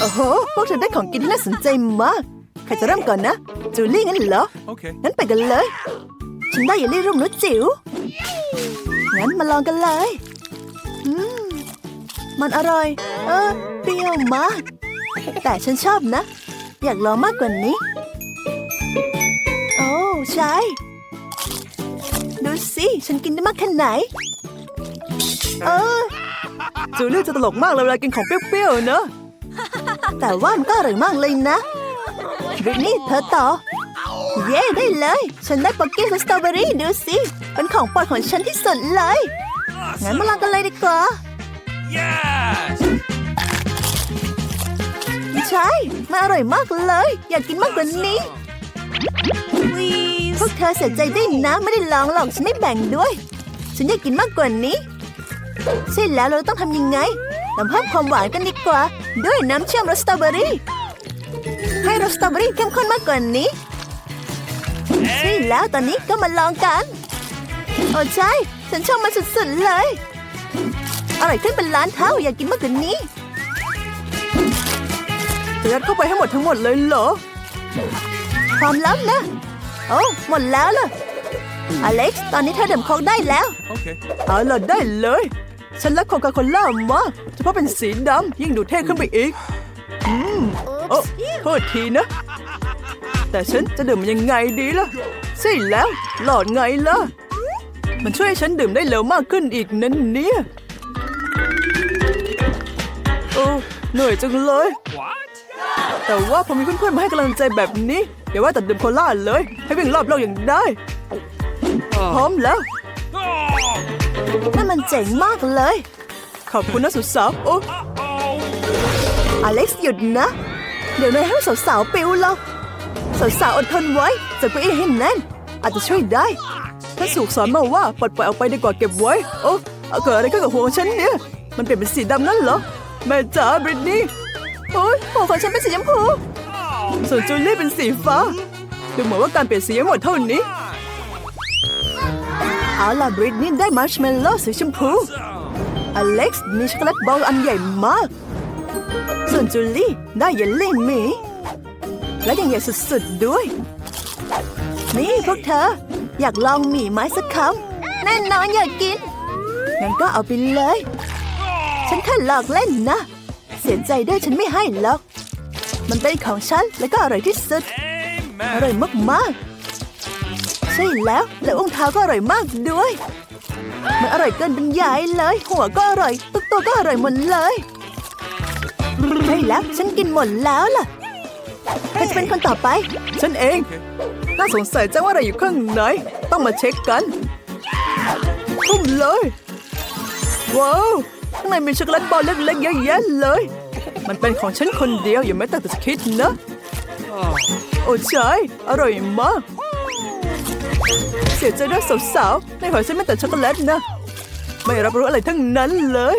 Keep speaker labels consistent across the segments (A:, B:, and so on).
A: โอ้โห พวกเธอได้ของกินที่น่าสนใจมาก ใครจะเริ่มก่อนนะ จูลี่งั้นเหรอ
B: Okay.
A: งั้นไปกันเลย ฉันได้เยลลี่รูปหนูจิ๋ว งั้นมาลองกันเลย อืม มันอร่อย เออ เปรี้ยวมาก แต่ฉันชอบนะ อยากลองมากกว่านี้ โอ้ใช่ ดูสิ ฉันกินได้มากแค่ไหน เออ จูลี่จะตลกมากเลยเวลากินของเปรี้ยวๆเนอะ แต่ว่ามันก็อร่อยมากเลยนะบริตนี่เธอต่อ เย้ได้เลย ฉันได้ป๊อกกี้รสสตรอเบอรี่ดูสิ เป็นของโปรดของฉันที่สุดเลย งั้นมาลองกันเลยดีกว่า
B: Yes!
A: ใช่มันอร่อยมากเลย อยากกินมากกว่านี้ พวกเธอเสียใจด้วยนะ ไม่ได้ลองหรอกฉันไม่แบ่งด้วย ฉันอยากกินมากกว่านี้ ใช่แล้วเราต้องทำยังไงเราเพิ่มความหวานกันดีกว่า ด้วยน้ำเชื่อมรสสตรอเบอรี่ ให้รสสตรอเบอรี่เข้มข้นมากกว่านี้ใช่แล้วตอนนี้ก็มาลองกัน โอ้ใช่ ฉันชอบมันสุดๆเลย อร่อยขึ้นเป็นล้านเท่าอยากกินมากกว่านี้จะยัดเข้าไปให้หมดทั้งหมดเลยเหรอพร้อมแล้วนะ โอ้หมดแล้วล่ะอเล็กซ์ตอนนี้เธอดื่มโค้กได้แล้ว
B: Okay.
A: เอาล่ะได้เลย ฉันรักโคคาโคล่ามากเฉพาะเป็นสีดำยิ่งดูเท่ขึ้นไปอีก อืมโอ้โทษทีนะ แต่ฉันจะดื่มมันยังไงดีล่ะใช่แล้วหลอดไงล่ะ มันช่วยให้ฉันดื่มได้เร็วมากขึ้นอีกนั่นเนี่ยโอ้เหนื่อยจังเลย
B: What?
A: แต่ว่าพอมีเพื่อนๆมาให้กำลังใจแบบนี้อย่าว่าแต่ดื่มโคล่าเลย ให้วิ่งรอบโลกอย่างได้ พร้อมแล้ว
B: Oh!
A: นั่นมันเจ๋งมากเลย ขอบคุณนะสุดสาวโอ้อเล็กซ์หยุดนะ เดี๋ยวนายให้สาวๆปิวหรอกสาวๆอดทนไว้จับเอี้ให้แน่น อาจจะช่วยได้ท่าสุกสอนมาว่าปลดปล่อยออกไปดีกว่าเก็บไว้ โอ้เอเกิดอะไรขึ้นกับหัวของฉันเนี่ย มันเปลี่ยนเป็นสีดำนั่นเหรอ แม่จ๋าบริตนี่โอ้ยหัวของฉันเป็นสีชมพูส่วนจูลี่เป็นสีฟ้าดูเหมือนว่าการเปลี่ยนสียังหมดเท่านี้ เอาล่ะบริตนี่ได้มาร์ชเมลโล่สีชมพู อเล็กซ์มีช็อกโกแลตบอลอันใหญ่มาก ส่วนจูลี่ได้เยลลี่หมี และยังใหญ่สุดๆด้วย นี่พวกเธอ อยากลองหมี่ไหม้สักคำแน่นอนอยากกิน งั้นก็เอาไปเลย ฉันแค่หลอกเล่นนะ เสียใจด้วยฉันไม่ให้หรอก มันเป็นของฉันและก็อร่อยที่สุด อร่อย
B: Amen.
A: มากๆ ใช่แล้ว และองค์เท้าก็อร่อยมากด้วย มันอร่อยเกินบรรยายเลย หัวก็อร่อยทุกตัวก็อร่อยหมดเลยใช่แล้ว ฉันกินหมดแล้วล่ะใครจะเป็นคนต่อไป ฉันเอง น่าสงสัยจังว่าอะไรอยู่ข้างในต้องมาเช็คกันทุ่มเลย ว้าวข้างในมีช็อกโกแลตบอลเล็กๆเยอะแยะเลย มันเป็นของฉันคนเดียวอย่าแม้แต่จะคิดนะ
B: Oh.
A: โอ้ใช่ อร่อยมาก เสียใจด้วยสาวๆในหัวฉันไม่แต่ช็อกโกแลตนะ ไม่รับรู้อะไรทั้งนั้นเลย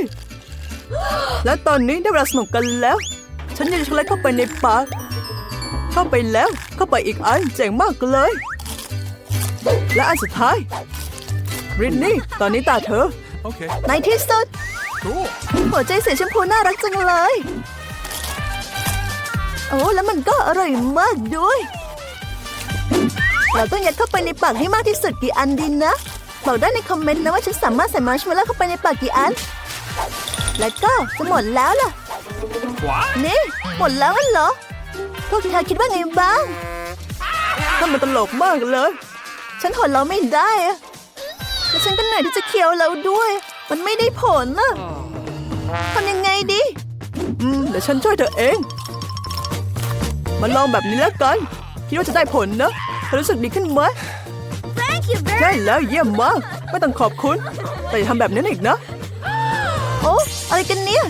A: และตอนนี้ได้เวลาสนุกกันแล้ว ฉันยัดช็อกโกแลตเข้าไปในปากเข้าไปแล้วเข้าไปอีกอันเจ๋งมากเลย และอันสุดท้ายบริตนี่ตอนนี้ตาเธอ
B: Okay.
A: ในที่สุด
B: Cool.
A: หัวใจสีชมพูน่ารักจังเลย โอ้แล้วมันก็อร่อยมากด้วย เราต้องยัดเข้าไปในปากให้มากที่สุดกี่อันดีนะ บอกได้ในคอมเมนต์นะว่าฉันสามารถใส่มาร์ชเมลโล่เข้าไปในปากกี่อัน แล้วก็จะหมดแล้วล่ะ
B: What?
A: นี่ หมดแล้วงั้นเหรอ พวกเธอคิดว่าไงบ้างถ้ามันตลกมากเลย ฉันหัวเราะไม่ได้อะและฉันก็เหนื่อยที่จะเคี้ยวแล้วด้วย มันไม่ได้ผลน่ะทำยังไงดี อืมเดี๋ยวฉันช่วยเธอเอง มาลองแบบนี้แล้วกัน คิดว่าจะได้ผลนะเธอ รู้สึกดีขึ้นไหม
C: Thank you very
A: ใช่แล้วเยี่ยมมาก ไม่ต้องขอบคุณ แต่อย่าทำแบบนั้นอีกนะ โอ้อะไรกันเนี่ย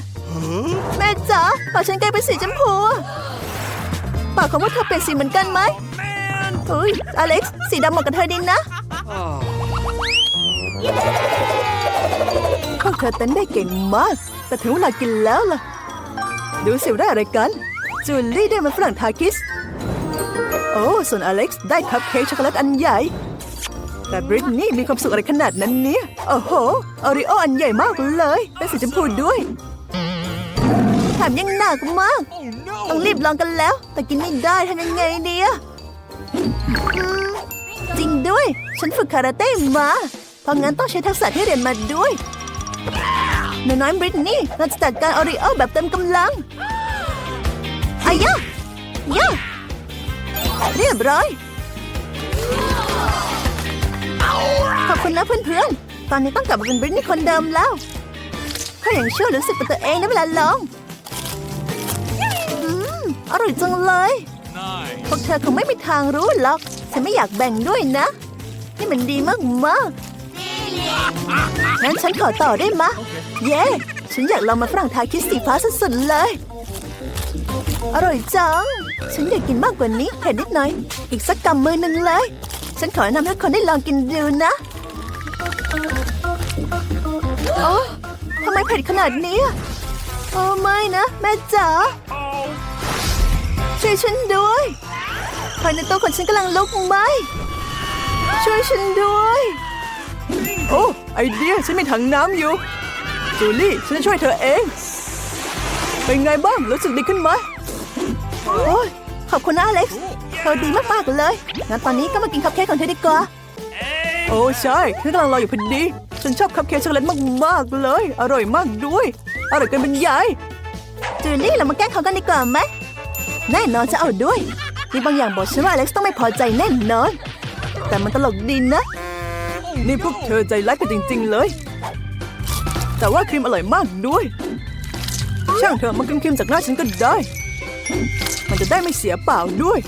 A: แม่จ๋าปากฉันกลายเป็นสีชมพูอะปากของพวกเธอเปลี่ยนสีเหมือนกันไหม
B: Man.
A: เฮ้ยอเล็กซ์สีดำเหมาะกับเธอดีนะ
B: Oh.
A: พวกเธอเต้นได้เก่งมาก แต่ถึงเวลากินแล้วล่ะ ดูสิว่าได้อะไรกัน จูลี่ได้มันฝรั่งทาคิส โอ้ ส่วนอเล็กซ์ได้คัพเค้กช็อกโกแลตอันใหญ่ แต่บริตนี่มีความสุขอะไรขนาดนั้นเนี่ย โอ้โหออริโออันใหญ่มากเลย เป็นสีชมพูด้วยแถมยังหนักมาก
B: Oh no!
A: ต้องรีบลองกันแล้ว แต่กินไม่ได้ทำยังไงเดีอะอืมจริงด้วย ฉันฝึกคาราเต้มา เพราะงั้นต้องใช้ทักษะที่เรียนมาด้วยนูน้อยบริตนี่เราจะจัดการออริโอแบบเต็มกำลังอายะ รียบร้อย ขอบคุณนะเพื่อนๆ ตอนนี้ต้องกลับมาเป็นบริตนี่คนเดิมแล้วเขาอย่างชื่อรู้สึกเป็นตัวเองในเวลาลองอืมอร่อยจังเลย พวกเธอคงไม่มีทางรู้หรอก ฉันไม่อยากแบ่งด้วยนะ นี่มันดีมากมากงั้นฉันขอต่อได้มะ เย้ ฉันอยากลองมาฝรั่งทาคิสสีฟ้าสุดๆเลย อร่อยจัง ฉันอยากกินมากกว่านี้เห็นนิดหน่อย อีกสักกำมือหนึ่งเลย ฉันขอแนะนำให้คนได้ลองกินดูนะโอ้ทำไมเผ็ดขนาดนี้อะโอ้ไม่นะ แม่จ๋าช่วยฉันด้วยภายในตัวของฉันกำลังลุกไหมช่วยฉันด้วย โอ้ไอเดียฉันมีถังน้ำอยู่จูลี่ ฉันจะช่วยเธอเอง เป็นไงบ้างรู้สึกดีขึ้นไหม โอ้ยขอบคุณนะอเล็กซ์เธอดีมากๆเลย งั้นตอนนี้ก็มากินคัพเค้กของเธอดีกว่า
B: Hey.
A: โอ้ใช่ฉันกำลังรออยู่พอดี ฉันชอบคัพเค้กช็อกโกแลตมากๆเลย อร่อยมากด้วย อร่อยเกินบรรยายจูลี่เรามาแกล้งเขากันดีกว่าไหมแน่นอนจะเอาด้วย มีบางอย่างบอกฉันว่าอเล็กซ์ต้องไม่พอใจแน่นอน แต่มันตลกดีนะ นี่พวกเธอใจร้ายกันจริง ๆ เลย แต่ว่าครีมอร่อยมากด้วย ช่างเถอะมากินครีมจากหน้าฉันก็ได้ มันจะได้ไม่เสียเปล่าด้วย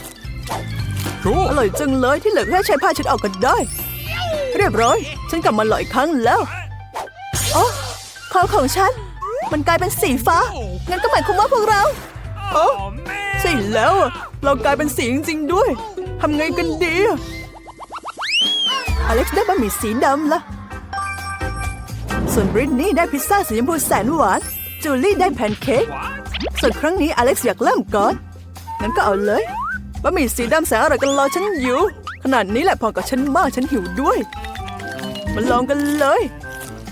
B: Cool.
A: อร่อยจังเลยที่เหลือแค่ใช้ผ้าเช็ดออกก็ได้ เรียบร้อย ฉันกลับมาหลอยครั้งแล้วโอ้คอของฉัน มันกลายเป็นสีฟ้า งั้นก็หมายความว่าพวกเราโอ้
B: Oh man.
A: ใช่แล้วอะเรากลายเป็นสีจริงๆด้วยทำไงกันดีอะอเล็กซ์ได้บะหมี่สีดำละส่วนบริตนี่ได้พิซซ่าสีชมพูแสนหวาน จูลี่ได้แพนเค้ก
B: What?
A: ส่วนครั้งนี้อเล็กซ์อยากเริ่มก่อน งั้นก็เอาเลยบะหมี่สีดำแสนอร่อยกันรอฉันอยู่ ขนาดนี้แหละพอกับฉันมากฉันหิวด้วย มาลองกันเลย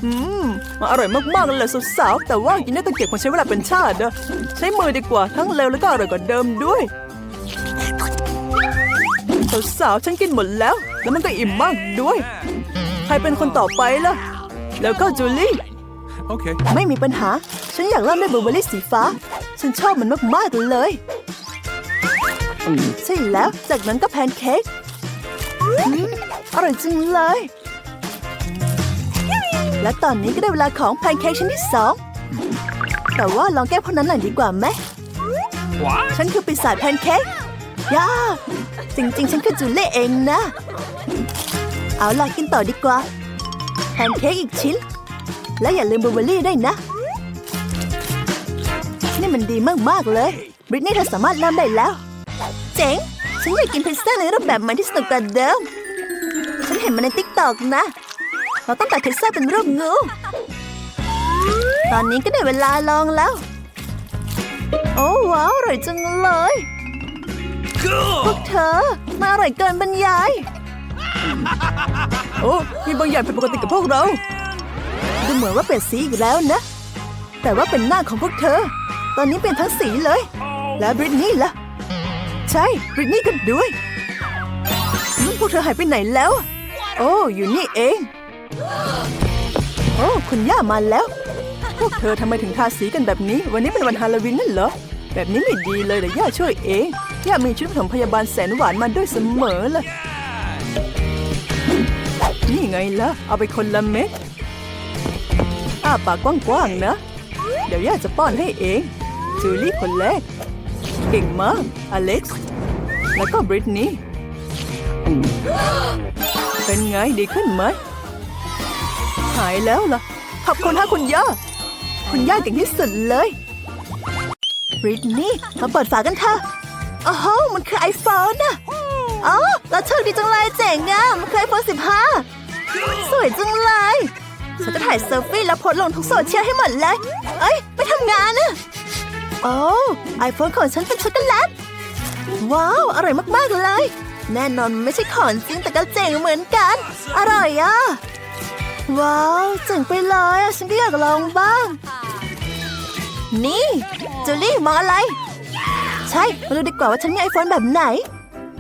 A: อืมมันอร่อยมากๆเลยสาวๆแต่ว่ากินได้ตะเกียบคงใช้เวลาเป็นชาตินะใช้มือดีกว่าทั้งเร็วแล้วก็อร่อยกว่าเดิมด้วยสาวๆฉันกินหมดแล้ว แล้วมันก็อิ่มมากด้วย ใครเป็นคนต่อไปล่ะ แล้วก็จูลี่
B: Okay.
A: ไม่มีปัญหา ฉันอยากเริ่มด้วยบลูเบอร์รี่สีฟ้า ฉันชอบมันมากๆเลย ใช่แล้ว จากนั้นก็แพนเค้กอืมอร่อยจังเลย และตอนนี้ก็ได้เวลาของแพนเค้กชิ้นที่สองแต่ว่าลองแก้พวกนั้นหน่อยดีกว่าไหม
B: What?
A: ฉันคือปีศาจแพนเค้กย่าจริงๆ ฉันคือจูเล่เองนะ เอาล่ะกินต่อดีกว่า แพนเค้กอีกชิ้น และอย่าลืมบลูเบอร์รี่ด้วยนะ นี่มันดีมากๆเลย บริตนี่เธอสามารถเริ่มได้แล้ว เจ๋ง ฉันอยากกินพิซซ่าในรูปแบบใหม่ที่สนุกกว่าเดิม ฉันเห็นมันในติ๊กตอกนะ เราต้องตัดพิซซ่าเป็นรูปงู ตอนนี้ก็ได้เวลาลองแล้ว โอ้ว้าวอร่อยจังเลย พวกเธอมาอร่อยเกินบรรยาย โอ้ มีบางอย่างผิดปกติกับพวกเรา ดูเหมือนว่าเปลี่ยนสีอีกแล้วนะ แต่ว่าเป็นหน้าของพวกเธอ ตอนนี้เปลี่ยนทั้งสีเลย แล้วบริตนี่ล่ะ ใช่ริตนี่ก็ด้วยพวกเธอหายไปไหนแล้ว โอ้อยู่นี่เอง โอ้คุณย่ามาแล้ว พวกเธอทำไมถึงทาสีกันแบบนี้ วันนี้เป็นวันฮาโลวีนนั่นเหรอ แบบนี้ไม่ดีเลยเดี๋ยวย่าช่วยเอง ย่ามีชุดปฐมพยาบาลแสนหวานมาด้วยเสมอเลยนี่ไงล่ะ เอาไปคนละเม็ดอ้าปากกว้างๆนะ เดี๋ยวย่าจะป้อนให้เองจูลี่คนแรก เก่งมาก อเล็กซ์ แล้วก็บริตนี่เป็นไงดีขึ้นไหม หายแล้วล่ะ ขอบคุณฮะคุณย่า คุณย่าเก่งที่สุดเลยบริตนี่มาเปิดฝากันเถอะโอ้โหมันคือไอโฟนอะอ๋อเราโชคดีจังเลยเจ๋งอะมันคือไอโฟน15สวยจังเลยฉันจะถ่ายเซลฟี่แล้วโพสต์ลงทุกโซเชียลให้หมดเลย เอ้ยไม่ทำงานอะโอ้ไอโฟนของฉันเป็นช็อกโกแลต ว้าว อร่อยมากๆเลย แน่นอนไม่ใช่ของจริงแต่ก็เจ๋งเหมือนกัน อร่อยอะว้าวเจ๋งไปเลยฉันก็อยากลองบ้าง นี่จูลี่มองอะไร ใช่มาดูดีกว่าว่าฉันมีไอโฟนแบบไหน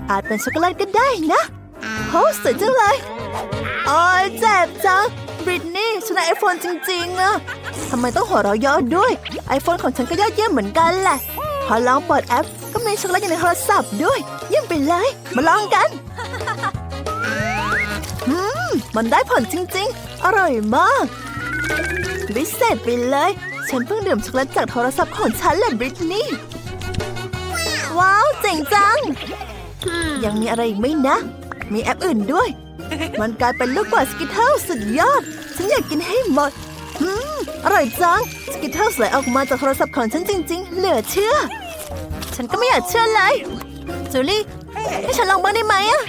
A: อาจเป็นช็อกโกแลตก็ได้นะโหสวยจังเลยโอ้ยเจ็บจังบริตนี่ฉันได้ไอโฟนจริงๆอะทำไมต้องหัวเราะเยอะด้วย ไอโฟนของฉันก็ยอดเยี่ยมเหมือนกันแหละพอลองเปิดแอป มีช็อกโกแลตอยู่ในโทรศัพท์ด้วยเยี่ยมไปเลย มาลองกันอืมมันได้ผลจริงๆ อร่อยมากวิเศษไปเลย ฉันเพิ่งดื่มช็อกโกแลตจากโทรศัพท์ของฉันแหละบริตนี่ว้าวเจ๋งจัง ยังมีอะไรอีกไหมนะ มีแอปอื่นด้วย มันกลายเป็นลูกบอลสกิทเทิลสุดยอด ฉันอยากกินให้หมดอืมอร่อยจัง สกิทเทิลไหลออกมาจากโทรศัพท์ของฉันจริง ๆ เหลือเชื่อ ฉันก็ไม่อยากเชื่อเลยจูลี่ให้ฉันลองบ้างได้ไหมอะ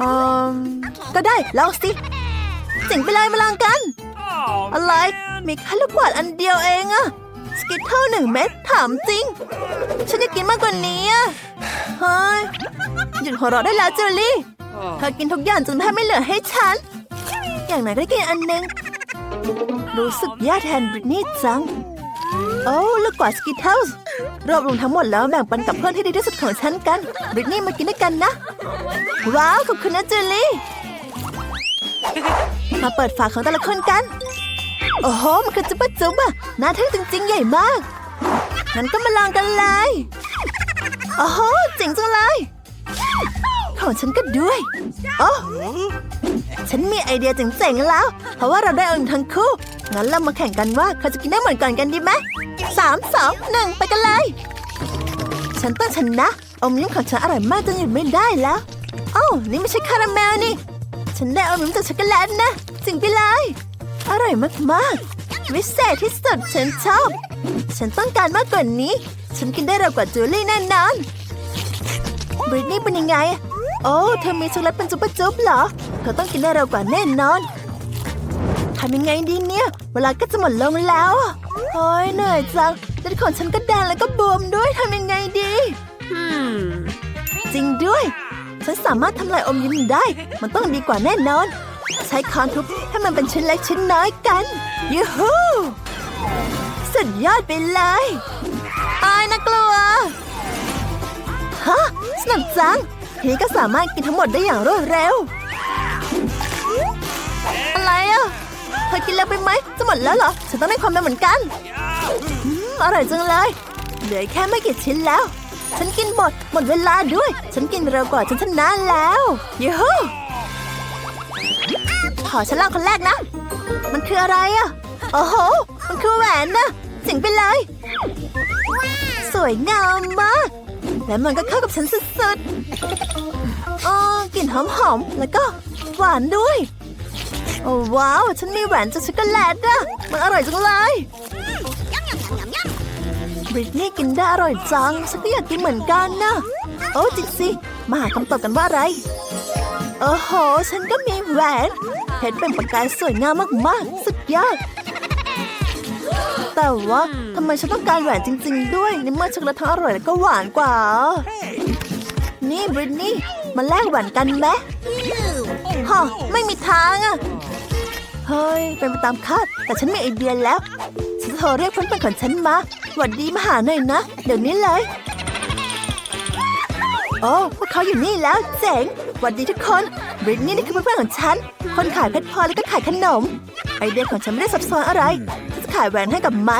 A: อืมก็ได้ลองสิเจ๋งไปเลยมาลองกัน อะไร มีแค่ลูกบอลอันเดียวเองอะสกิทเทิลหนึ่งเม็ดถามจริง ฉันจะกินมากกว่านี้อะเฮ้ยหยุดหัวเราะได้แล้วจอรี่เธอกินทุกอย่างจนแทบไม่เหลือให้ฉัน อย่างไหนก็ได้กินอันหนึง รู้สึกแย่แทนบริตนี่จัง โอ้ลูกกวาดสกิทเทิล รวบรวมทั้งหมดแล้วแบ่งปันกับเพื่อนที่ดีที่สุดของฉันกันบริตนี่มากินด้วยกันนะ ว้าว ขอบคุณนะจอรี่ มาเปิดฝาของแต่ละคนกัน โอ้โห มันคือจุ๊บจุ๊บอะน่าทึ่งจริง ๆ ใหญ่มากงั้นก็มาลองกันเลยโอ้โหเจ๋งจังเลย ของฉันก็ด้วยโอ้ฉันมีไอเดียเจ๋งๆแล้ว เพราะว่าเราได้องค์ทั้งคู่ งั้นเรามาแข่งกันว่าใครจะกินได้เหมือนกันกันดีไหมสามสองหนึ่งไปกันเลย ฉันต้องชนะอมยิ้มของฉันอร่อยมากจนหยุดไม่ได้แล้วอ้าวนี่ไม่ใช่คาราเมลนี่ ฉันได้อมยิ้มจากช็อกโกแลตนะจริงไปเลยอร่อยมากๆวิเศษที่สุดฉันชอบ ฉันต้องการมากกว่านี้ ฉันกินได้เร็วกว่าจูลี่แน่นอนบริตนี่เป็นยังไง โอ้เธอมีช็อกโกแลตเป็นจุ๊บจุ๊บเหรอ เธอต้องกินได้เร็วกว่าแน่นอน ทำยังไงดีเนี่ย เวลาก็จะหมดลงแล้วอะโอ้ยเหนื่อยจังแต่ของฉันก็แดงแล้วก็บวมด้วยทำยังไงดีจริงด้วย ฉันสามารถทำลายอมยิ้มได้ มันต้องดีกว่าแน่นอน ใช้ค้อนทุบให้มันเป็นชิ้นเล็กชิ้นน้อยกันยูฮูสุดยอดไปเลยอายนะกลัวฮะสนุกจังทีนี้ก็สามารถกินทั้งหมดได้อย่างรวดเร็ว เธอกินแล้วไปไหม จะหมดแล้วเหรอ ฉันต้องได้ความเป็นเหมือนกันอร่อยจังเลย เหลือแค่ไม่กี่ชิ้นแล้ว ฉันกินหมด หมดเวลาด้วย ฉันกินเร็วกว่าฉันชนะแล้วยูฮูขอฉันลองคนแรกนะ มันคืออะไรอะ โอ้โห มันคือแหวนนะเจ๋งไปเลย สวยงามมาก และมันก็เข้ากับฉันสุดๆอ๋อกลิ่นหอมๆ แล้วก็หวานด้วย โอ้ว้าว ฉันมีแหวนจากช็อกโกแลตอะมันอร่อยจังเลยบริตนี่กินได้อร่อยจัง ฉันก็อยากกินเหมือนกันนะโอ้จริงสิมาหาคำตอบกันว่าอะไรโอ้โห ฉันก็มีแหวนเพชรเป็นประกายสวยงามมากๆ สุดยอด แต่ว่าทำไมฉันต้องการแหวนจริง ๆ ด้วยในเมื่อช็อกโกแลตทั้งอร่อยและก็หวานกว่า นี่บริตนี่มาแลกแหวนกันไหมฮะไม่มีทางอะ เฮ้ย เป็นไปตามคาด แต่ฉันมีไอเดียแล้ว ฉันจะโทรเรียกเพื่อนๆของฉันมาหวัดดีมาหาหน่อยนะ เดี๋ยวนี้เลย โอ้ พวกเขาอยู่นี่แล้ว เจ๋งหวัดดีทุกคนบริตนี่นี่คือเพื่อนๆของฉัน คนขายเพชรพลอยแล้วก็ขายขนม ไอเดียของฉันไม่ได้ซับซ้อนอะไรฉันจะขายแหวนให้กับไม้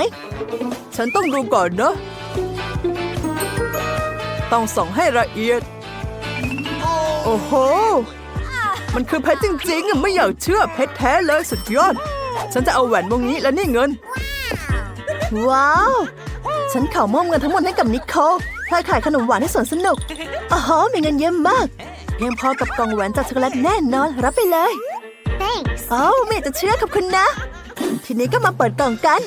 A: ฉันต้องดูก่อนนะต้องส่องให้ละเอียด โอ้โห มันคือเพชรจริงๆอะไม่อยากเชื่อเพชรแท้เลยสุดยอด ฉันจะเอาแหวนวงนี้และนี่เงิน ว้าว ฉันขอมอบเงินทั้งหมดให้กับนิโคลเธอขายขนมหวานให้สวนสนุกอ๋อมีเงินเยอะมาก เพียงพอกับกล่องแหวนจากช็อกโกแลตแน่นอน รับไปเลย
C: Thanks.
A: โอ้าไม่อยากจะเชื่อขอบคุณนะ ทีนี้ก็มาเปิดกล่องกัน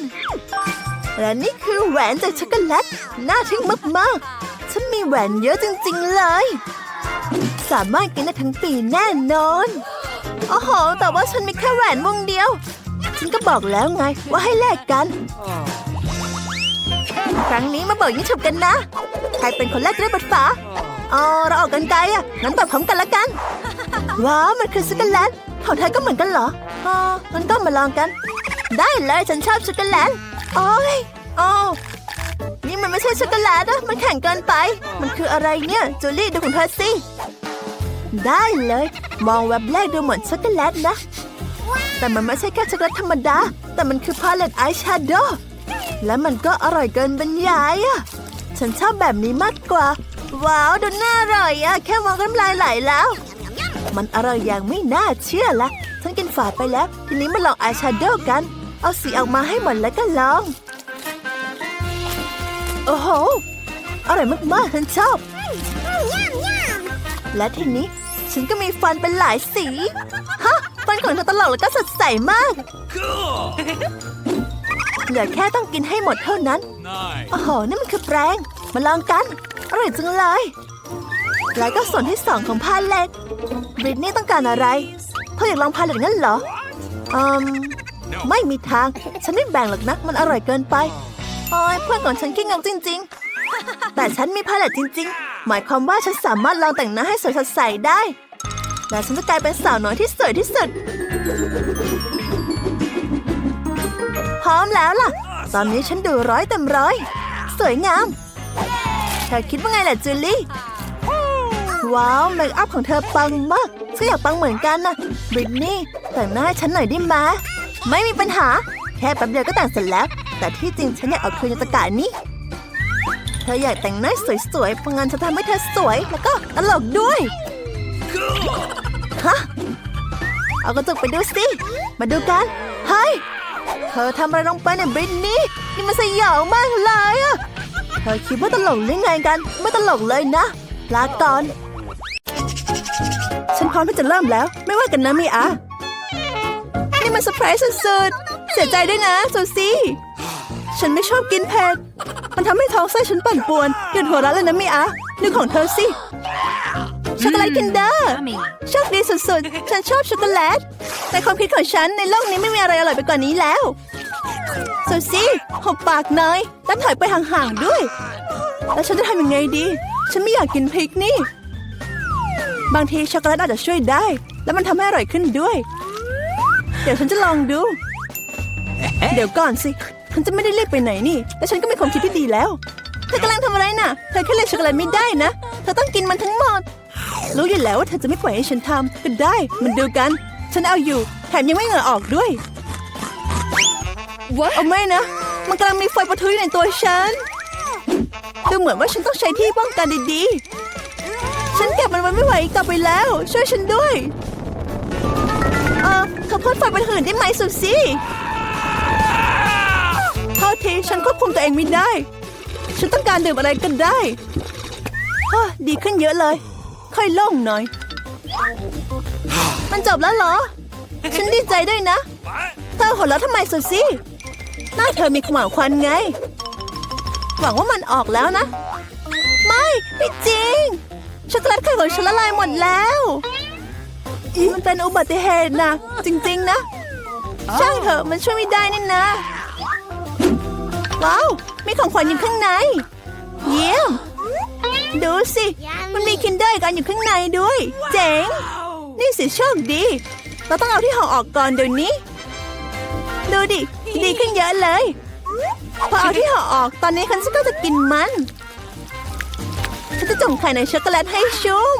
A: และนี่คือแหวนจากช็อกโกแลต น่าทึ่งมากๆ ฉันมีแหวนเยอะจริงๆเลย สามารถกินได้ทั้งปีแน่นอน โอ้โห แต่ว่าฉันมีแค่แหวนวงเดียว ฉันก็บอกแล้วไงว่าให้แลกกัน ครั้งนี้มาเบิกยิ่งฉุบกันนะ ใครเป็นคนแรกจะได้เปิดฝาอ๋อเราออกกันไกลอะ งั้นเปิดพร้อมกันละกัน ว้าว มันคือช็อกโกแลตของเธอก็เหมือนกันเหรอ อ๋องั้นก็มาลองกัน ได้เลยฉันชอบช็อกโกแลตโอ้ยอ้นี่มันไม่ใช่ช็อกโกแลตนะมันแข็งเกินไป มันคืออะไรเนี่ย จูลี่ดูของเธอสิ ได้เลย มองแวบแรกดูเหมือนช็อกโกแลตนะ แต่มันไม่ใช่แค่ช็อกโกแลตธรรมดา แต่มันคือพาเลตอายแชโดว์และมันก็อร่อยเกินบรรยายอะฉันชอบแบบนี้มากกว่า ว้าว ดูน่าอร่อยอะแค่มองก็น้ำลายไหลแล้ว มันอร่อยอย่างไม่น่าเชื่อละฉันกินฝาดไปแล้ว ทีนี้มาลองอายแชโดว์กัน เอาสีออกมาให้หมดแล้วก็ลอง โอ้โห อร่อยมากๆฉันชอบและทีนี้ ฉันก็มีฟันเป็นหลายสี ฮะ ฟันของเธอตลกแล้วก็สดใสมาก
B: Cool.
A: เหลือแค่ต้องกินให้หมดเท่านั้น
B: Nice.
A: โอ้โหนี่มันคือแปรงมาลองกัน อร่อยจังเลย แล้วก็ส่วนที่สองของพาเลตบริตนี่ต้องการอะไร เธออยากลองพาเลตงั้นเหรออืม
B: No.
A: ไม่มีทาง ฉันไม่แบ่งหรอกนะ มันอร่อยเกินไปโอ้ยเพื่อนของฉันขี้งกจริง ๆ แต่ฉันมีพาเลตจริง ๆ หมายความว่าฉันสามารถลองแต่งหน้าให้สวยสดใสได้ และฉันจะกลายเป็นสาวน้อยที่สวยที่สุด พร้อมแล้วล่ะ ตอนนี้ฉันดูร้อยเต็มร้อย สวยงาม เธอคิดว่าไงล่ะจูลี่ ว้าวเมคอัพของเธอปังมากฉันอยากปังเหมือนกันนะบริตนี่แต่งหน้าให้ฉันหน่อยได้ไหมไม่มีปัญหา แค่แป๊บเดียวก็แต่งเสร็จแล้ว แต่ที่จริงฉันอยากเอาคืนยตะกานี่ ธออยากแต่งหน้าสวยๆเพราะงั้นฉันทำให้เธอสวยแล้วก็ตลกด้วย ฮะ เอากระจกไปดูสิ มาดูกัน เฮ้ย เธอทำอะไรลงไปเนี่ยบริตนี่นี่มันสยองมากเลยอะเธอคิดว่าตลกหรือไงกัน ไม่ตลกเลยนะ ลาก่อน ฉันพร้อมที่จะเริ่มแล้ว ไม่ว่ากันนะมีอะนี่มันเซอร์ไพรส์สุดๆ เสียใจด้วยนะซูซี่ ฉันไม่ชอบกินเผ็ด มันทำให้ท้องไส้ฉันปั่นป่วนหยุดหัวเราะเลยนะมีอะนึกของเธอสิ ช็อกโกแลตคินเดอร์โชคดีสุดๆ ฉันชอบช็อกโกแลต ในความคิดของฉันในโลกนี้ไม่มีอะไรอร่อยไปกว่านี้แล้วซูซี่หบปากหน่อยแล้วถอยไปห่างๆด้วย แล้วฉันจะทำยังไงดี ฉันไม่อยากกินพริกนี่ บางทีช็อกโกแลตอาจจะช่วยได้ แล้วมันทำให้อร่อยขึ้นด้วย เดี๋ยวฉันจะลองดู เดี๋ยวก่อนสิ ฉันจะไม่ได้รีบไปไหนนี่ และฉันก็มีความคิดที่ดีแล้ว เธอกำลังทำอะไรน่ะ เธอแค่เลือกช็อกโกแลตไม่ได้นะ เธอต้องกินมันทั้งหมด รู้อยู่แล้วว่าเธอจะไม่ปล่อยให้ฉันทำก็ได้ มันดูกัน ฉันเอาอยู่ แถมยังไม่เหงื่อออกด้วย
C: What?
A: เอาไม่นะ มันกำลังมีไฟประทุอยู่ในตัวฉัน ดูเหมือนว่าฉันต้องใช้ที่ป้องกันดีๆ ฉันเก็บมันไว้ไม่ไหวอีกต่อไปแล้ว ช่วยฉันด้วย เออเธอพ่นไฟเป็นหื่นได้ไหมสุซี่โท ษทีฉันควบคุมตัวเองไม่ได้ ฉันต้องการดื่มอะไรก็ได้อดีขึ้นเยอะเลย ค่อยโล่งหน่อย มันจบแล้วเหรอ ฉันดีใจด้วยนะ เธอหัวเราะทำไมสุซี่หน้าเธอมีขม่าควันไง หวังว่ามันออกแล้วนะ ไม่ ไม่จริง ช็อกโกแลตไข่ของฉันละลายหมดแล้ว มันเป็นอุบัติเหตุนะ จริง ๆ นะ ช่างเถอะมันช่วยไม่ได้นี่นะ ว้าว มีของขวัญอยู่ข้างใน เยี่ยม ดูสิ มันมีคินเดอร์กันอยู่ข้างในด้วย เจ๋ง นี่สิโชคดี เราต้องเอาที่ห่อออกก่อนเดี๋ยวนี้ ดูดิ ดีขึ้นเยอะเลย พอเอาที่ห่อออก ตอนนี้ฉันก็จะกินมัน ฉันจะจุ่มไข่ในช็อกโกแลตให้ชุ่ม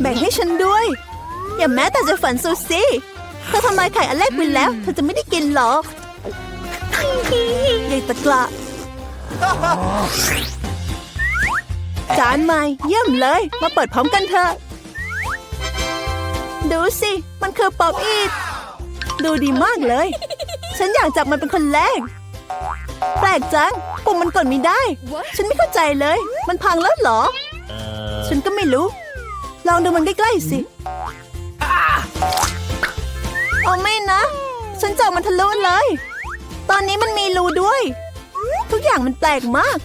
A: แบ่งให้ฉันด้วย อย่าแม้แต่จะฝันซูซี่เธอทำลายไข่อันแรกไปแล้ว เธอจะไม่ได้กินหรอก ยายตะกละจานใหม่เยี่ยมเลย มาเปิดพร้อมกันเถอะ ดูสิ มันคือป๊อปอีทดูดีมากเลย ฉันอยากจับมันเป็นคนแรก แปลกจังปุ่มมันกดไม่ได้ ฉันไม่เข้าใจเลย มันพังแล้วหรอ ฉันก็ไม่รู้ ลองดูมันใกล้ๆสิเอาไม่นะ ฉันจาะมันทะลุเลย ตอนนี้มันมีรูด้วย ทุกอย่างมันแปลกมาก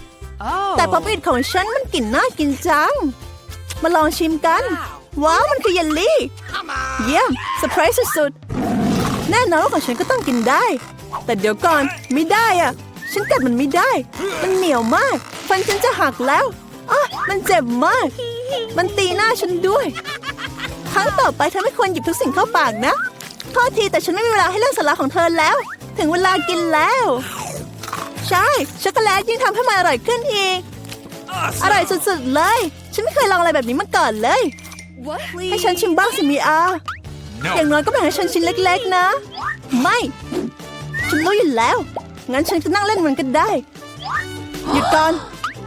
C: Oh.
A: แต่ป๊อปอิทของฉันมันกลิ่นน่ากินจัง มาลองชิมกัน ว้าวมันคือเยลลี่ เยี่ยมเซอร์ไพรส์สุดๆ แน่นอนว่าของฉันก็ต้องกินได้ แต่เดี๋ยวก่อนไม่ได้อะฉันกัดมันไม่ได้ มันเหนียวมาก ฟันฉันจะหักแล้วอะมันเจ็บมาก มันตีหน้าฉันด้วย ครั้งต่อไปเธอไม่ควรหยิบทุกสิ่งเข้าปากนะ โทษทีแต่ฉันไม่มีเวลาให้เรื่องสาระของเธอแล้ว ถึงเวลากินแล้ว ใช่ ช็อกโกแลตยิ่งทำให้มันอร่อยขึ้นอีก
B: Awesome.
A: อร่อยสุดๆเลย ฉันไม่เคยลองอะไรแบบนี้มาก่อนเลย
C: What?
A: ให้ฉันชิมบ้างสิมีอา อย่าง
B: No.
A: น้อยก็แบ่งให้ฉันชิ้นเล็ก ๆ นะ ไม่ ฉันรู้อยู่แล้ว งั้นฉันก็นั่งเล่นมันก็ได้หยุดก่อน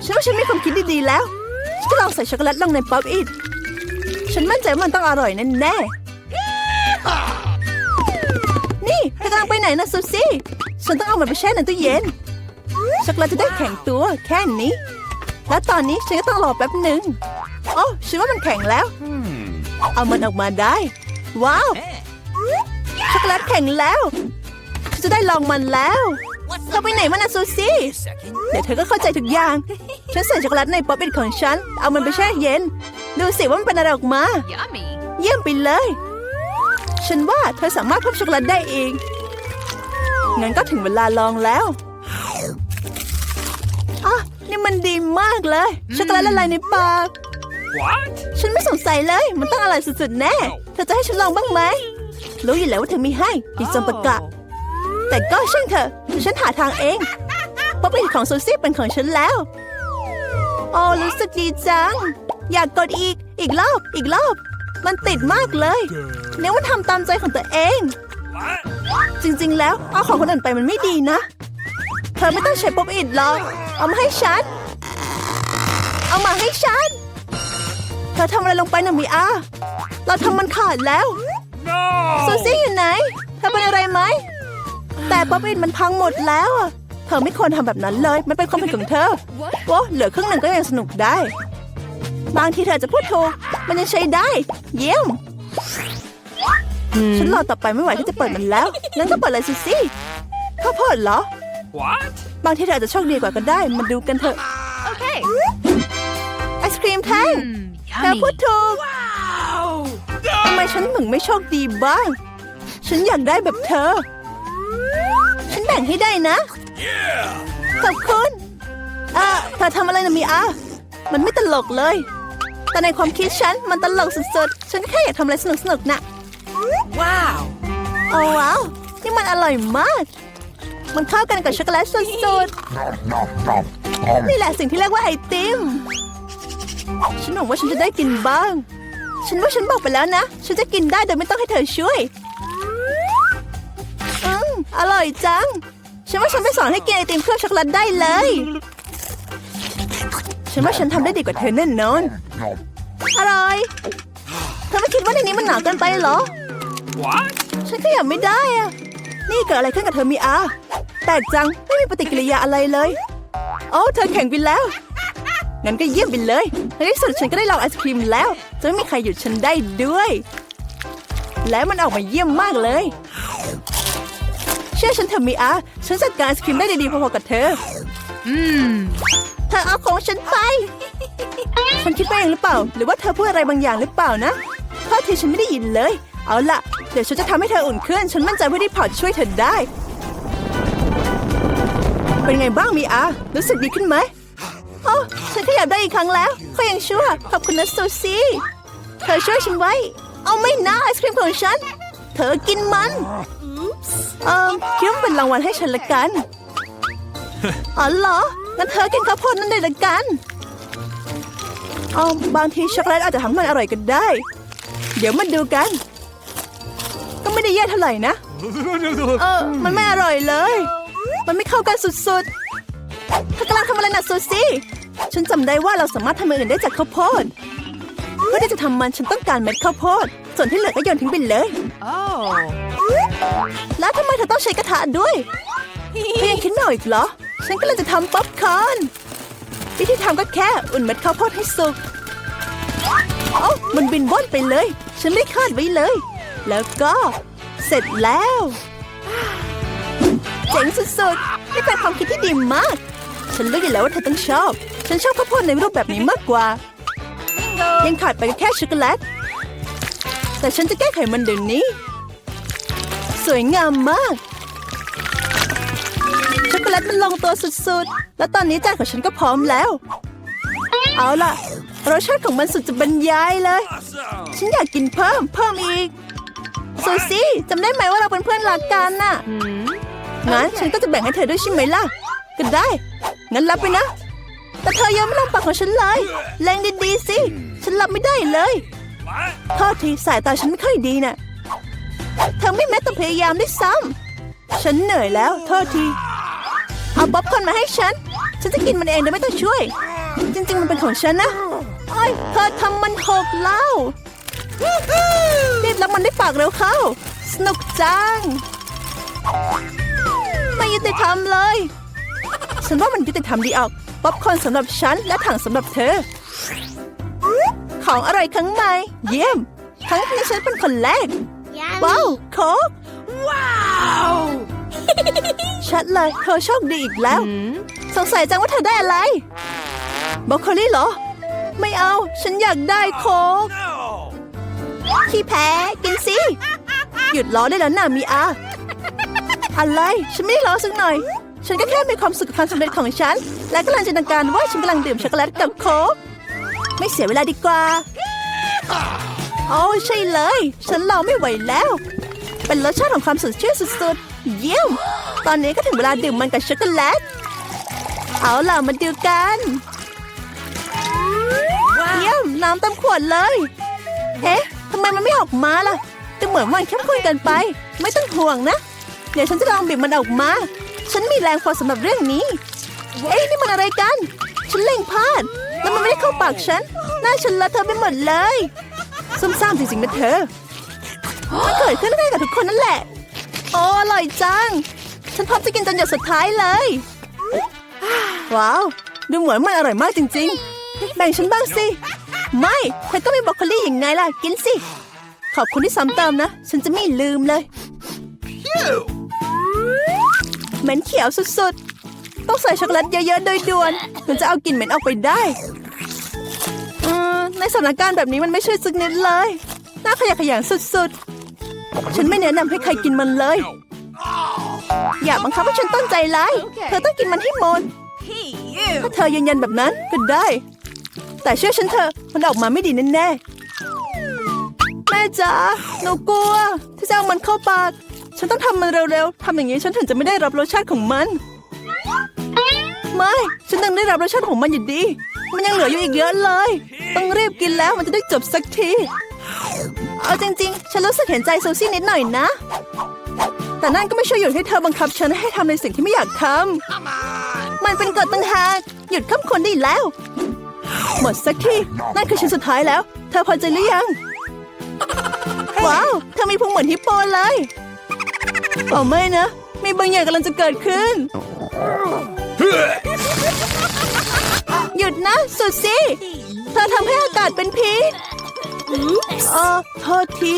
A: ฉันว่าฉันมีความคิดดีๆแล้ว ฉันจะลองใส่ช็อกโกแลตลงในป๊อปอิทฉันมั่นใจว่ามันต้องอร่อยแน่ๆนี่เธอ กำลังไปไหนนะซูซี่ ฉันต้องเอามันไปแช่ในตู้เย็น ช็อกโกแลตจะได้แข็งตัวแค่นี้ แล้วตอนนี้ฉันก็ต้องรอแป๊บหนึ่งโอ้ฉันว่ามันแข็งแล้ว เอามันออกมาได้ ว้าว ช็อกโกแลตแข็งแล้ว ฉันจะได้ลองมันแล้วเธอไปไหนมานะซูซี่
B: Second.
A: เดี๋ยวเธอก็เข้าใจทุกอย่าง ฉันใส่ช็อกโกแลตในป๊อปอิทของฉัน เอามันไปแช่เย็น ดูสิว่ามันเป็นอะไรออกมา
C: Yummy.
A: เยี่ยมไปเลย ฉันว่าเธอสามารถเพิ่มช็อกโกแลตได้เอง งั้นก็ถึงเวลาลองแล้วอะนี่มันดีมากเลย ช็อกโกแลตละลายในปาก
B: What?
A: ฉันไม่สงสัยเลย มันต้องอร่อยสุดๆแน่ เธอจะให้ฉันลองบ้างไหม รู้อยู่แล้วว่าเธอมีให้ดิจงประกาศแต่ก็ช่างเถอะเดี๋ยวฉันหาทางเองป๊อปอินของซูซี่เป็นของฉันแล้ว โอ้รู้สึกดีจัง อยากกดอีก อีกรอบ อีกรอบ มันติดมากเลย เนื้อว่าทำตามใจของตัวเอง
B: What?
A: จริง ๆ แล้วเอาของคนอื่นไปมันไม่ดีนะ เธอไม่ต้องใช้ป๊อปอิดหรอก เอามาให้ฉัน เอามาให้ฉัน เธอทำอะไรลงไปนะมีอา เราทำมันขาดแล้ว
B: No.
A: ซูซี่อยู่ไหน เธอเป็นอะไรไหม แต่ป๊อปอิดมันพังหมดแล้วอะเธอไม่ควรทำแบบนั้นเลย มันเป็นความผิดของเธอ
C: What?
A: โอ้เหลือครึ่งหนึ่งก็ยังสนุกได้ บางทีเธอจะพูดถูก มันยังใช้ได้ เยี่ยม ฉันรอต่อไปไม่ไหวที่จะเปิดมันแล้วงั้นก็เปิดเลยสิสิข้าวโพดเหรอ
B: What?
A: บางทีเธออาจจะโชคดีกว่าก็ได้มาดูกันเถอะ
C: Okay.
A: ไอศครีมแท่ง
C: Mm,
A: เธอ
C: yummy.
A: พูดถูก
B: Wow.
A: ทำไมฉันถึงไม่โชคดีบ้าง ฉันอยากได้แบบเธอ ฉันแบ่งให้ได้นะ
B: Yeah.
A: ขอบคุณอะเธอทำอะไรนะมีอามันไม่ตลกเลย แต่ในความคิดฉันมันตลกสุดๆ ฉันแค่อยากทำอะไรสนุกๆน่ะ
B: Wow.
A: โอ้ว้าว นี่มันอร่อยมาก มันเข้ากันกับช็อกโกแลตสุดๆ นี่แหละสิ่งที่เรียกว่าไอติม ฉันหวังว่าฉันจะได้กินบ้าง ฉันว่าฉันบอกไปแล้วนะ ฉันจะกินได้โดยไม่ต้องให้เธอช่วย อืม อร่อยจัง ฉันว่าฉันไปสอนให้กินไอติมเคลือบช็อกโกแลตได้เลย ฉันว่าฉันทำได้ดีกว่าเธอแน่นอน อร่อย เธอไม่คิดว่าในนี้มันหนาเกินไปเหรอ ฉันขยับไม่ได้อะนี่เกิดอะไรขึ้นกับเธอมีอาแปลกจังไม่มีปฏิกิริยาอะไรเลยโอ้เธอแข่งไปแล้วงั้นก็เยี่ยมไปเลยในที่สุดฉันก็ได้ลองไอศครีมแล้ว จะไม่มีใครหยุดฉันได้ด้วย และมันออกมาเยี่ยมมากเลย เชื่อฉันเถอะมีอาฉันจัดการไอศครีมได้ดีๆพอๆกับเธอ
C: Mmm.
A: เธอเอาของฉันไป ฉันคิดไปเองหรือเปล่า หรือว่าเธอพูดอะไรบางอย่างหรือเปล่านะโทษทีฉันไม่ได้ยินเลย เอาล่ะ เดี๋ยวฉันจะทำให้เธออุ่นขึ้นฉันมั่นใจว่าที่พอจะช่วยเธอได้ เป็นไงบ้างมีอา รู้สึกดีขึ้นไหมโอ้ฉันขยับได้อีกครั้งแล้วเขายังชั่วขอบคุณนะซูซี่เธอช่วยฉันไว้ เอาไม่นะไอศครีมของฉัน เธอกินมัน เออคิดว่าเป็นรางวัลให้ฉันละกัน อ๋อเหรอ งั้นเธอกินข้าวโพดนั่นเลยละกันอ๋อบางทีช็อกโกแลตอาจจะทำให้มันอร่อยก็ได้ เดี๋ยวมาดูกันก็ ไม่ได้แย่เท่าไหร่นะ เออ มันไม่อร่อยเลย มันไม่เข้ากันสุดๆเธอกำลังทำอะไรนะซูซี่ ฉันจำได้ว่าเราสามารถทำอย่างอื่นได้จากข้าวโพด เพื่อที่จะทำมันฉันต้องการเม็ดข้าวโพด ส่วนที่เหลือก็โยนทิ้งไปเลย
C: Oh.
A: แล้วทำไมเธอต้องใช้กระทะด้วยเธอยังคิดไม่ออกอีกเหรอ ฉันก็เลยจะทำป๊อปคอร์นวิธีทำก็แค่อุ่นเม็ดข้าวโพดให้สุกโอ้ามันบินว่อนไปเลย ฉันไม่คาดไว้เลย แล้วก็ เสร็จแล้วเจ๋งสุดๆนี่เป็นความคิดที่ดีมาก ฉันรู้อยู่แล้วว่าเธอต้องชอบ ฉันชอบข้าวโพดในรูปแบบนี้มากกว่า ยังขาดไปก็แค่ช็อกโกแลต แต่ฉันจะแก้ไขมันเดี๋ยวนี้ สวยงามมาก ช็อกโกแลตมันลงตัวสุดๆ แล้วตอนนี้จานของฉันก็พร้อมแล้ว เอาล่ะรสชาติของมันสุดจะบรรยายเลย
B: Awesome.
A: ฉันอยากกินเพิ่มเพิ่มอีก ซูซี่จำได้ไหมว่าเราเป็นเพื่อนรักกันน่ะ
C: Hmm.
A: งั้นฉันก็จะแบ่งให้เธอด้วยใช่ไหมล่ะ ก็ได้ งั้นรับไปนะ แต่เธอยังไม่ลงปากของฉันเลยแรงดีๆสิ ฉันรับไม่ได้เลย
B: What?
A: โทษทีสายตาฉันไม่ค่อยดีน่ะ เธอไม่แม้แต่พยายามด้วยซ้ำ ฉันเหนื่อยแล้วโทษที เอาบ๊อบคอร์นมาให้ฉัน ฉันจะกินมันเองโดยไม่ต้องช่วย จริง ๆ มันเป็นของฉันนะ โอ้ยเธอทำมันหกแล้ว รีบรับมันด้วยปากเร็วเข้า สนุกจัง ไม่ยุติธรรมเลย ฉันว่ามันยุติธรรมดีออก ป๊อปคอร์นสำหรับฉันและถังสำหรับเธอ ของอร่อยข้างในเยี่ยม ทั้งที่ฉันเป็นคนแรก ว้าวโค้ก
B: Wow!
A: ชัดเลยเธอโชคดีอีกแล้ว สงสัยจังว่าเธอได้อะไรบรอกโคลี่เหรอ ไม่เอา ฉันอยากได้โค้ก
B: No!
A: ขี้แพ้กินสิ หยุดล้อได้แล้วนะมีอา อะไรฉันไม่ได้ล้อสักหน่อย ฉันก็แค่มีความสุขกับความสำเร็จของฉัน และกำลังจินตนาการว่าฉันกำลังดื่มช็อกโกแลตกับโค้กไม่เสียเวลาดีกว่าโอ้ใช่เลย ฉันรอไม่ไหวแล้ว เป็นรสชาติของความสดชื่นสุดๆ เยี่ยม ตอนนี้ก็ถึงเวลาดื่มมันกับช็อกโกแลต เอาล่ะมาดูกัน เยี่ยม น้ำเต็มขวดเลย เอ๊ะ ทำไมมันไม่ออกมาล่ะดูเหมือนมันเข้มข้นเกันไป ไม่ต้องห่วงนะ เดี๋ยวฉันจะลองบีบมันออกมา ฉันมีแรงพอสำหรับเรื่องนี้ เอ๊ะนี่มันอะไรกัน ฉันเล่งพลาด แล้วมันไม่ได้เข้าปากฉัน หน้าฉันละเทอไปหมดเลยซุ่มซ่ามจริงๆนะเธอมันเกิดขึ้นได้กับทุกคนนั่นแหละ โอ้อร่อยจัง ฉันพร้อมจะกินจนหยดสุดท้ายเลย ว้าว ดูเหมือนมันอร่อยมากจริงๆ แบ่งฉันบ้างสิ ไม่เธอก็มีบรอกโคลี่อย่างไงล่ะ กินสิ ขอบคุณที่ซ้ำเติมนะ ฉันจะไม่ลืมเลยเหม็นเขียวสุดๆ ต้องใส่ช็อกโกแลตเยอะๆ โดยด่วนถึงจะเอากลิ่นเหม็นออกไปได้ในสถานการณ์แบบนี้มันไม่ช่วยสักนิดเลย น่าขยะแขยงสุดๆ ฉันไม่แนะนำให้ใครกินมันเลย อย่าบังคับให้ฉันต้นใจร้าย เธอต้องกินมันให้หมด ถ้าเธอยืนยันแบบนั้นก็ได้ แต่เชื่อฉันเถอะมันออกมาไม่ดีแน่ๆแม่จ๋าหนูกลัวที่จะเอามันเข้าปาก ฉันต้องทำมันเร็วๆทำอย่างนี้ฉันถึงจะไม่ได้รับรสชาติของมัน ไม่ ฉันต้องได้รับรสชาติของมันอยู่ดี มันยังเหลืออยู่อีกเยอะเลย ต้องรีบกินแล้วมันจะได้จบสักทีเอาจริงๆ ฉันรู้สึกเห็นใจซูซี่นิดหน่อยนะ แต่นั่นก็ไม่ช่วยหยุดให้เธอบังคับฉันให้ทำในสิ่งที่ไม่อยากทำมันเป็นกฎต่างหากหยุดข้ามคนได้แล้ว หมดสักทีนั่นคือชิ้นสุดท้ายแล้ว เธอพอใจหรือยัง ว้าว เธอมีพุงเหมือนฮิปโปเลยโอ้ไม่นะ มีบางอย่างกำลังจะเกิดขึ้น หยุดนะ สุดสิเธอทำให้อากาศเป็นพิษเออโทษที